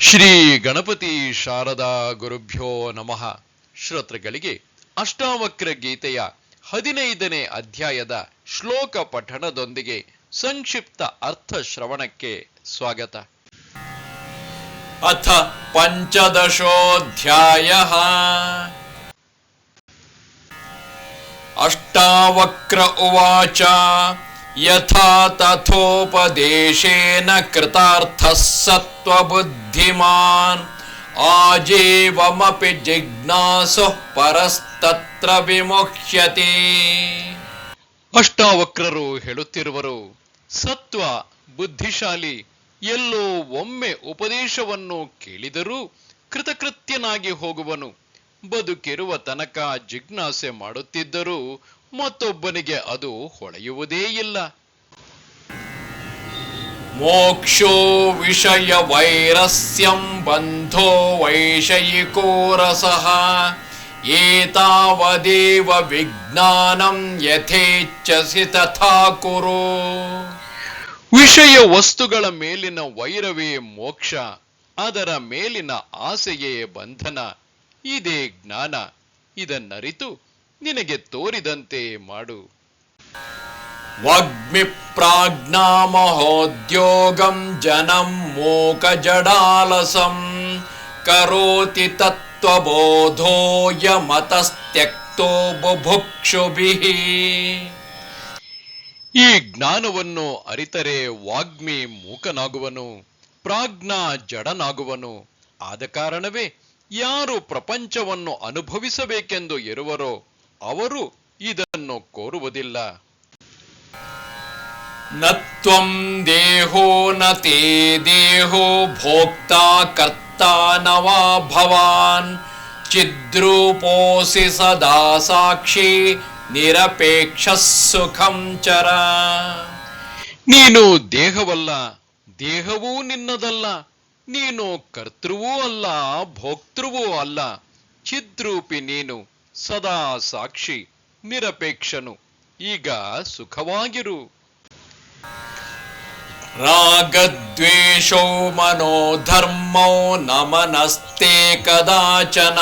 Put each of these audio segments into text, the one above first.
ಶ್ರೀ ಗಣಪತಿ ಶಾರದಾ ಗುರುಭ್ಯೋ ನಮಃ. ಶ್ರೋತೃಗಳಿಗೆ ಅಷ್ಟಾವಕ್ರ ಗೀತೆಯ ಹದಿನೈದನೇ ಅಧ್ಯಾಯದ ಶ್ಲೋಕ ಪಠಣದೊಂದಿಗೆ ಸಂಕ್ಷಿಪ್ತ ಅರ್ಥ ಶ್ರವಣಕ್ಕೆ ಸ್ವಾಗತ. ಅಥ ಪಂಚದಶೋಧ್ಯಾಯ. ಅಷ್ಟಾವಕ್ರ ಉವಾಚ ಯಥಾ ತಥೋಪದೇಶೇನ ಕೃತಾರ್ಥಃ ಸತ್ವಬುದ್ಧಿಮಾನ್ ಆಜೀವಮಪಿ ಜಿಜ್ಞಾಸು ಪರಸ್ತತ್ರ ವಿಮುಖ್ಯತೆ ಅಷ್ಟಾವಕ್ರರು ಹೇಳುತ್ತಿರುವರು ಸತ್ವ ಬುದ್ಧಿಶಾಲಿ, ಎಲ್ಲೋ ಒಮ್ಮೆ ಉಪದೇಶವನ್ನು ಕೇಳಿದರೂ ಕೃತಕೃತ್ಯನಾಗಿ ಹೋಗುವನು. ಬದುಕಿರುವ ತನಕ ಜಿಜ್ಞಾಸೆ ಮಾಡುತ್ತಿದ್ದರೂ ಮತ್ತೊಬ್ಬನಿಗೆ ಅದು ಹೊಳೆಯುವುದೇ ಇಲ್ಲ. ಮೋಕ್ಷೋ ವಿಷಯ ವೈರಸ್ಯಂ ಬಂಧೋ ವೈಷಯಿಕೋ ರಸಃ. ಏತಾವದೇವ ವಿಜ್ಞಾನಂ ಯಥೇಚ್ಛಸಿ ತಥಾ ಕುರು. ವಿಷಯ ವಸ್ತುಗಳ ಮೇಲಿನ ವೈರವೇ ಮೋಕ್ಷ ಅದರ ಮೇಲಿನ ಆಸೆಯೇ ಬಂಧನ. ಇದೇ ಜ್ಞಾನ. ಇದನ್ನರಿತು ನಿನಗೆ ತೋರಿದಂತೆ ಮಾಡು वाग्मिप्राज्ञामहोद्योगं जनं मूकजडालसं करोति तत्त्वबोधोऽयमतस्त्यक्तो बुभुक्षुभिः ಈ ಜ್ಞಾನವನ್ನು ಅರಿತರೆ ವಾಗ್ಮಿ ಮೂಕನಾಗುವನು ಪ್ರಾಜ್ಞಾ ಜಡನಾಗುವನು ಆದ ಕಾರಣವೇ ಯಾರು ಪ್ರಪಂಚವನ್ನು ಅನುಭವಿಸಬೇಕೆಂದು ಇರುವರೋ ಅವರು ಇದನ್ನು ಕೋರುವುದಿಲ್ಲ. ನತ್ವಂ ದೇಹೋ ನ ದೇಹೋ ಭೋಕ್ತಾ ಕರ್ತಾನವಾ ಭವಾನ್. ಚಿದ್ರೂಪೋಸಿ ಸದಾ ಸಾಕ್ಷಿ ನಿರಪೇಕ್ಷ ಸುಖಂ ಚರ. ನೀನು ದೇಹವಲ್ಲ ದೇಹವೂ ನಿನ್ನದಲ್ಲ ನೀನು ಕರ್ತೃವೂ ಅಲ್ಲ ಭೋಕ್ತೃವೂ ಅಲ್ಲ ಚಿದ್ರೂಪಿ ನೀನು. ಸದಾ ಸಾಕ್ಷಿ ನಿರಪೇಕ್ಷನು. ಈಗ ಸುಖವಾಗಿರು. ರಾಗದ್ವೇಷೋ ಮನೋಧರ್ಮೋ ನಮನಸ್ತೆ ಕದಾಚನ.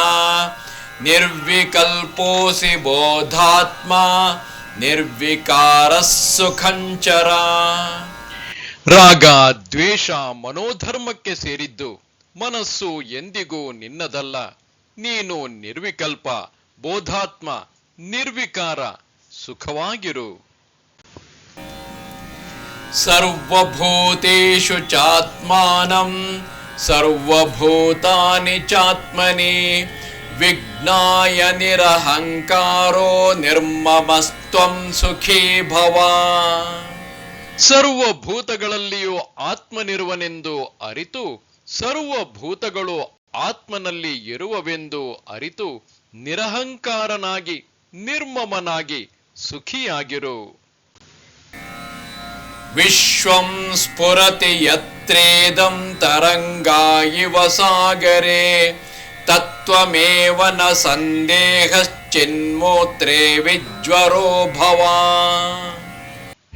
ನಿರ್ವಿಕಲ್ಪೋಸಿ ಬೋಧಾತ್ಮ ನಿರ್ವಿಕಾರ ಸುಖಂಚರ. ರಾಗ ದ್ವೇಷ ಮನೋಧರ್ಮಕ್ಕೆ ಸೇರಿದ್ದು ಮನಸ್ಸು ಎಂದಿಗೂ ನಿನ್ನದಲ್ಲ. ನೀನು ನಿರ್ವಿಕಲ್ಪ ಬೋಧಾತ್ಮ ನಿರ್ವಿಕಾರ ಸುಖವಾಗಿರು. ಸರ್ವಭೂತು ಚಾತ್ಮಾನಂ ಸರ್ವಭೂತಾನಿ ಚಾತ್ಮನಿ ವಿಜ್ಞಾಯ ನಿರಹಂಕಾರೋ ನಿರ್ಮಮಸ್ತ್ವಂ ಸುಖೀ ಭವ. ಸರ್ವಭೂತಗಳಲ್ಲಿಯೂ ಆತ್ಮನಿರುವನೆಂದು ಅರಿತು ಸರ್ವಭೂತಗಳು ಆತ್ಮನಲ್ಲಿ ಇರುವವೆಂದು ಅರಿತು ನಿರಹಂಕಾರನಾಗಿ ನಿರ್ಮಮನಾಗಿ ಸುಖಿಯಾಗಿರು. ವಿಶ್ವಂ ಸ್ಫುರತಿ ಯತ್ರೇದಂ ತರಂಗಾಯಿವ ಸಾಗರೆ ತತ್ವಮೇವ ನ ಸಂದೇಹಶ್ಚಿನ್ಮೂತ್ರೇ ವಿಜ್ವರೋ ಭವ.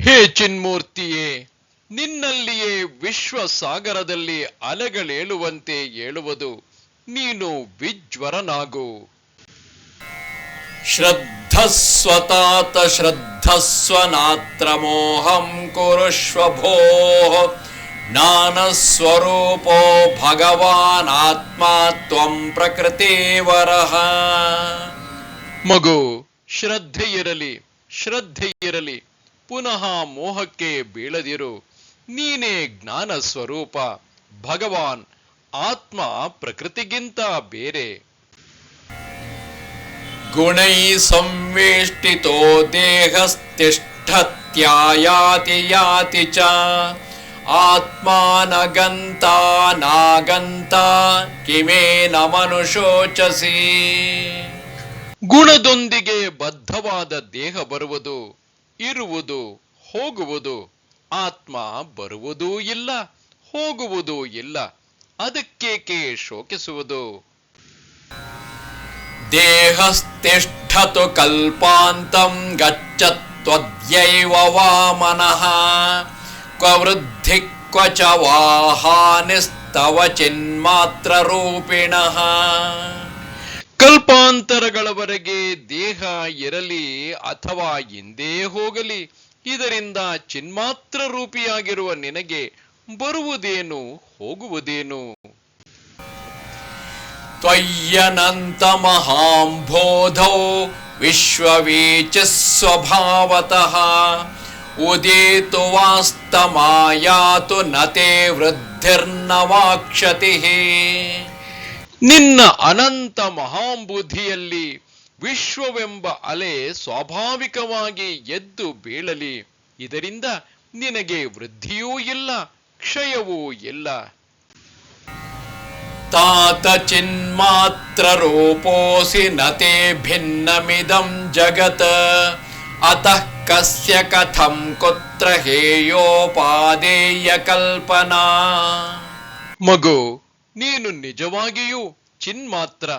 ಹೇ ಚಿನ್ಮೂರ್ತಿಯೇ ನಿನ್ನಲ್ಲಿಯೇ ವಿಶ್ವ ಸಾಗರದಲ್ಲಿ ಅಲೆಗಳೇಳುವಂತೆ ಏಳುವುದು ನೀನು ವಿಜ್ವರನಾಗು. ಶ್ರದ್ಧಸ್ವತಾತ ಶ್ರದ್ಧ ಸ್ವನಾತ್ರ ಮೋಹಂ ಕುರುಷ್ವ ಭೋ ಜ್ಞಾನಸ್ವರೂಪೋ ಭಗವಾನ್ ಆತ್ಮ ತ್ವಂ ಪ್ರಕೃತಿವರಃ ಮಗು ಶ್ರದ್ಧೆ ಇರಲಿ ಶ್ರದ್ಧೆ ಇರಲಿ ಪುನಃ ಮೋಹಕ್ಕೆ ಬೀಳದಿರು. ನೀನೇ ಜ್ಞಾನ ಸ್ವರೂಪ ಭಗವಾನ್, ಆತ್ಮ ಪ್ರಕೃತಿಗಿಂತ ಬೇರೆ. गुणैः संवेष्टितो देहस्तिष्ठत्यायाति याति च आत्मा न गन्ता नागन्ता किमेन मनुषोचसि ಗುಣದೊಂದಿಗೆ ಬದ್ಧವಾದ ದೇಹ ಬರುವುದು ಇರುವುದು ಹೋಗುವುದು ಆತ್ಮ ಬರುವುದೂ ಇಲ್ಲ ಹೋಗುವುದೂ ಇಲ್ಲ ಅದಕ್ಕೇಕೆ ಶೋಕಿಸುವುದು देहस्तिष्ठतु कल्पान्तं गच्छत्वद्यैव वा मनः क्व वृद्धिः क्व च वा हानिस्त्व ತವ ಚಿನ್ಮಾತ್ರ ರೂಪಿಣಃ ಕಲ್ಪಾಂತರಗಳವರೆಗೆ ದೇಹ ಇರಲಿ ಅಥವಾ ಹಿಂದೇ ಹೋಗಲಿ ಇದರಿಂದ ಚಿನ್ಮಾತ್ರ ರೂಪಿಯಾಗಿರುವ ನಿನಗೆ ಬರುವುದೇನು ಹೋಗುವುದೇನು त्वय्यनन्तमहाम्बोधौ विश्ववीचिः स्वभावतः उदितु वास्तमायातु न ते वृद्धिर्न वा क्षतिः ನಿನ್ನ ಅನಂತ ಮಹಾಂಬುದ್ಧಿಯಲ್ಲಿ ವಿಶ್ವವೆಂಬ ಅಲೆ ಸ್ವಾಭಾವಿಕವಾಗಿ ಎದ್ದು ಬೀಳಲಿ ಇದರಿಂದ ನಿನಗೆ ವೃದ್ಧಿಯೂ ಇಲ್ಲ ಕ್ಷಯವೂ ಇಲ್ಲ ತಾತ ಚಿನ್ಮಾತ್ರ ರೂಪೋಸಿ ನತೆ ಭಿನ್ನಮಿದಂ ಜಗತ್ ಅತಃ ಕಸ್ಯ ಕಥಂ ಕುತ್ರ ಹೇಯೋಪಾದೇಯ ಕಲ್ಪನಾ ಮಗು ನೀನು ನಿಜವಾಗಿಯೂ ಚಿನ್ಮಾತ್ರ?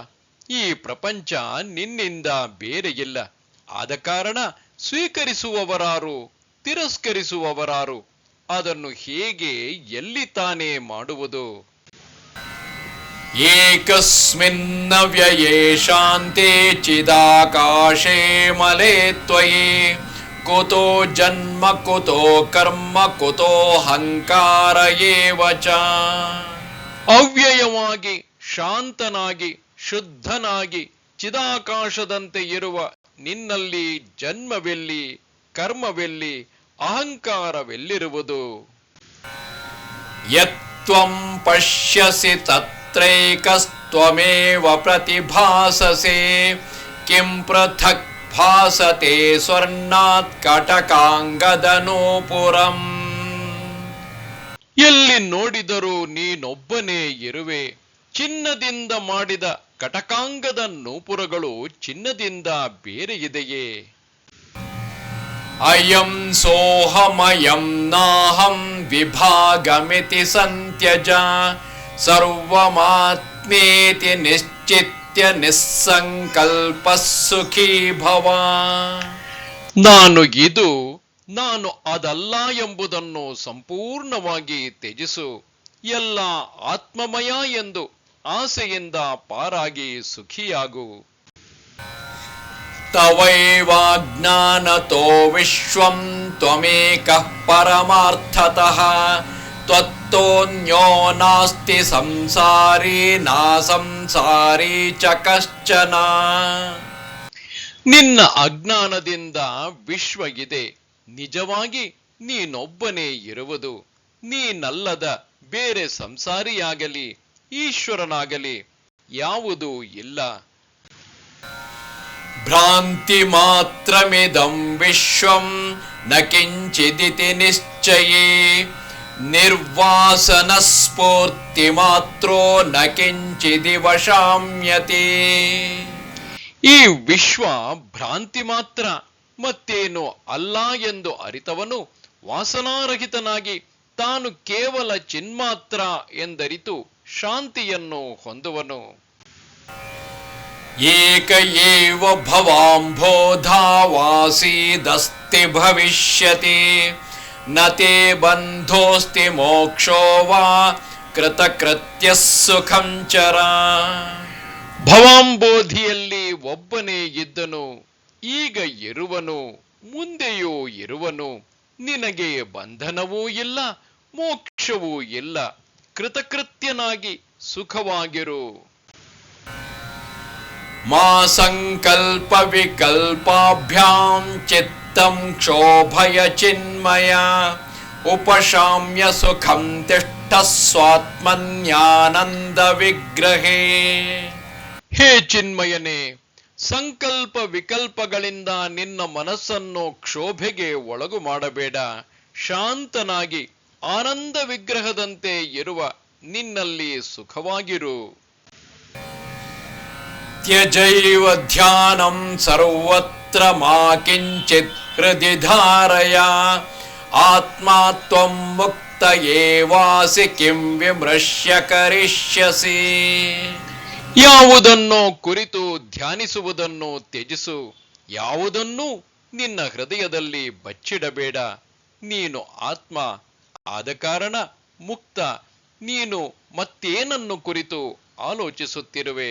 ಈ ಪ್ರಪಂಚ ನಿನ್ನಿಂದ ಬೇರೆಯಿಲ್ಲ ಆದ ಕಾರಣ ಸ್ವೀಕರಿಸುವವರಾರು, ತಿರಸ್ಕರಿಸುವವರಾರು, ಅದನ್ನು ಹೇಗೆ ಎಲ್ಲಿ ತಾನೇ ಮಾಡುವುದು? ಏಕಸ್ಮಿನ್ನ ವ್ಯಯೇ ಶಾಂತೆ ಚಿದಾಕಾಶೇ ಮಲೆ ತ್ವಯಿ. ಕುತೋ ಜನ್ಮ ಕುತೋ ಕರ್ಮ ಕುತೋ ಹಂಕಾರ ಏವಚ. ಅವ್ಯಯವಾಗಿ ಶಾಂತನಾಗಿ ಶುದ್ಧನಾಗಿ ಚಿದಾಕಾಶದಂತೆ ಇರುವ ನಿನ್ನಲ್ಲಿ ಜನ್ಮವೆಲ್ಲಿ ಕರ್ಮವೆಲ್ಲಿ ಅಹಂಕಾರವೆಲ್ಲಿರುವುದು? ಯತ್ವಂ ಪಶ್ಯಸಿ ತತ್ तत्रैकस्त्वमेव प्रतिभाससे किं पृथक् भासते स्वर्णात् कटकाङ्गदनूपुरम् ಎಲ್ಲಿ ನೋಡಿದರೂ ನೀನೊಬ್ಬನೇ ಇರುವೆ ಚಿನ್ನದಿಂದ ಮಾಡಿದ ಕಟಕಾಂಗದ ನೂಪುರಗಳು ಚಿನ್ನದಿಂದ ಬೇರೆ ಇದೆಯೇ अयं सोऽहमयं नाहं विभागमिति सन्त्यज सर्वमात्मेति निश्चित्य निस्सङ्कल्पः सुखी भव ನಾನು ಇದು ನಾನು ಅದಲ್ಲ ಎಂಬುದನ್ನು ಸಂಪೂರ್ಣವಾಗಿ ತ್ಯಜಿಸು ಎಲ್ಲ ಆತ್ಮಮಯ ಎಂದು ಆಸೆಯಿಂದ ಪಾರಾಗಿ ಸುಖಿಯಾಗು तवैवाज्ञानतो विश्वं त्वमेकः परमार्थतः त्वत्तोऽन्यो नास्ति संसारी नासंसारी च कश्चन ನಿನ್ನ ಅಜ್ಞಾನದಿಂದ ವಿಶ್ವ ಇದೆ ನಿಜವಾಗಿ ನೀನೊಬ್ಬನೇ ಇರುವುದು ನೀನಲ್ಲದ ಬೇರೆ ಸಂಸಾರಿಯಾಗಲಿ ಈಶ್ವರನಾಗಲಿ ಯಾವುದೂ ಇಲ್ಲ भ्रान्तिमात्रमिदं विश्वं न किञ्चिदिति निश्चये ನಿರ್ವಾಸನ ಸ್ಫೂರ್ತಿ ಮಾತ್ರೋ ನ ಕಿಂಚಿದಿವಶಾಮ್ಯತೆ ಈ ವಿಶ್ವ ಭ್ರಾಂತಿ ಮಾತ್ರ ಮತ್ತೇನು ಅಲ್ಲ ಎಂದು ಅರಿತವನು ವಾಸನಾರಹಿತನಾಗಿ ತಾನು ಕೇವಲ ಚಿನ್ಮಾತ್ರ ಎಂದರಿತು ಶಾಂತಿಯನ್ನು ಹೊಂದುವನು. ಏಕ ಏವ ಭವಾಂಬೋಧಾವಾಸೀದಸ್ತಿ ಭವಿಷ್ಯತಿ. न ते बन्धोऽस्ति मोक्षो वा कृतकृत्यः सुखं चरा ಭವಾಂಬೋಧಿಯಲ್ಲಿ ಒಬ್ಬನೇ ಇದ್ದನು ಈಗ ಇರುವನು ಮುಂದೆಯೂ ಇರುವನು ನಿನಗೆ ಬಂಧನವೂ ಇಲ್ಲ ಮೋಕ್ಷವೂ ಇಲ್ಲ ಕೃತಕೃತ್ಯನಾಗಿ ಸುಖವಾಗಿರು मा सङ्कल्पविकल्पाभ्यां चित्तं क्षोभय चिन्मया उपशाम्य सुखं तिष्ठः स्वात्मन्यानन्दविग्रहे ಹೇ ಚಿನ್ಮಯನೇ ಸಂಕಲ್ಪ ವಿಕಲ್ಪಗಳಿಂದ ನಿನ್ನ ಮನಸ್ಸನ್ನು ಕ್ಷೋಭೆಗೆ ಒಳಗು ಮಾಡಬೇಡ ಶಾಂತನಾಗಿ ಆನಂದ ವಿಗ್ರಹದಂತೆ ಇರುವ ನಿನ್ನಲ್ಲಿ ಸುಖವಾಗಿರು त्यजैव ध्यानं सर्वत्र मा किञ्चित् हृदि धारया आत्मा त्वं मुक्त एवासि किं विमृश्य करिष्यसि ಯಾವುದನ್ನೋ ಕುರಿತು ಧ್ಯಾನಿಸುವುದನ್ನು ತ್ಯಜಿಸು ಯಾವುದನ್ನೂ ನಿನ್ನ ಹೃದಯದಲ್ಲಿ ಬಚ್ಚಿಡಬೇಡ ನೀನು ಆತ್ಮ ಆದ ಕಾರಣ ಮುಕ್ತ ನೀನು ಮತ್ತೇನನ್ನು ಕುರಿತು ಆಲೋಚಿಸುತ್ತಿರುವೆ